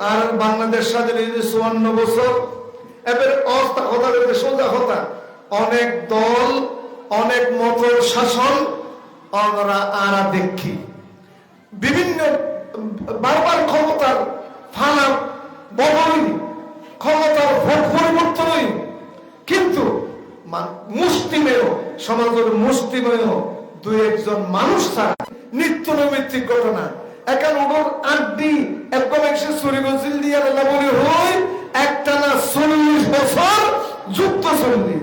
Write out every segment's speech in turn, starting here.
আর বাংলাদেশ স্বাধীন চুয়ান্ন বছর, এবার কথা বলতে সোজা কথা। অনেক দল, অনেক মতর শাসন আমরা আরা দেখি। বিভিন্ন বারবার ক্ষমতার ফানা বদলই ক্ষমতার ভোট পরিবর্তনই। কিন্তু মা- মুষ্টিমেয়, সমাজের মুষ্টিমেয় দু একজন মানুষ ছাড়া নিত্য নৈমিত্তিক ঘটনা। একান ওর আড্ডি একদম একশো সরিগঞ্জিল দিয়ে আল্লাহ বলি হই একটা না চল্লিশ বছর যুক্ত চল্লিশ।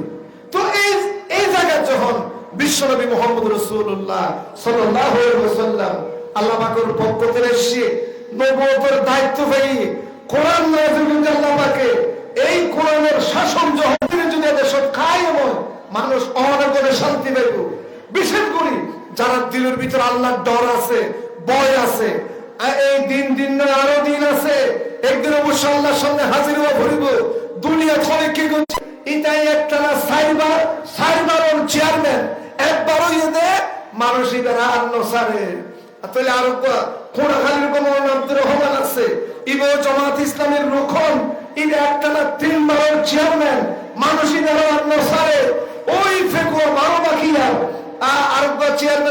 তো এই এই জায়গায় যখন বিশ্বনবী মোহাম্মদ রসুল্লাহ সাল্লাহ সাল্লাম আল্লাহ পাকের পক্ষ থেকে এসে নবতের দায়িত্ব পেয়ে কোরআন নাজিল আল্লাহ পাকে, এই কোরআনের শাসন যখন যদি এদের খায় এমন মানুষ অনেক শান্তি পাইব বিশেষ করে যারা দিলের ভিতরে আল্লাহর ডর আছে ভয় আছে। এই দিন দিন আরও দিন আছে। একদিন অবশ্য আল্লাহর সামনে হাজির হওয়া ভরিব। দুনিয়া ছড়ে কি করছে এটাই একটা না, সাইবার সাইবার ওর চেয়ারম্যান মানুষ এদের আর নসারে। তাহলে আরও কোড়াখালীর কোন আব্দুর রহমান আছে। ইসলামের রক্ষণ একটা না চেয়ারম্যান নসারে। ওই ফেকুয়া বারো আর চেয়ারম্যান বুড়া মানুষ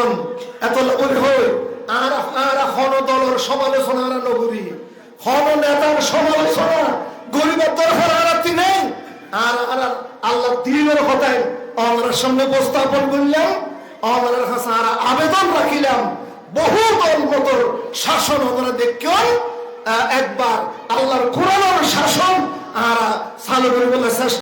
বন্ধুগণ এত লগরি আর হন দলের সমালোচনা আর নগরী হন নেতার সমালোচনা গরিবের দরকার আর আপনি নেই। আর আর আল্লাহ দিনের কথায় আমরা সামনে উপস্থাপন করলাম আমরা কাছে আর আবেদন রাখিলাম। বহু দল মতর শাসন আমরা দেখলাম একবার আল্লাহর কোরআনের শাসন আর চালু বলে চেষ্টা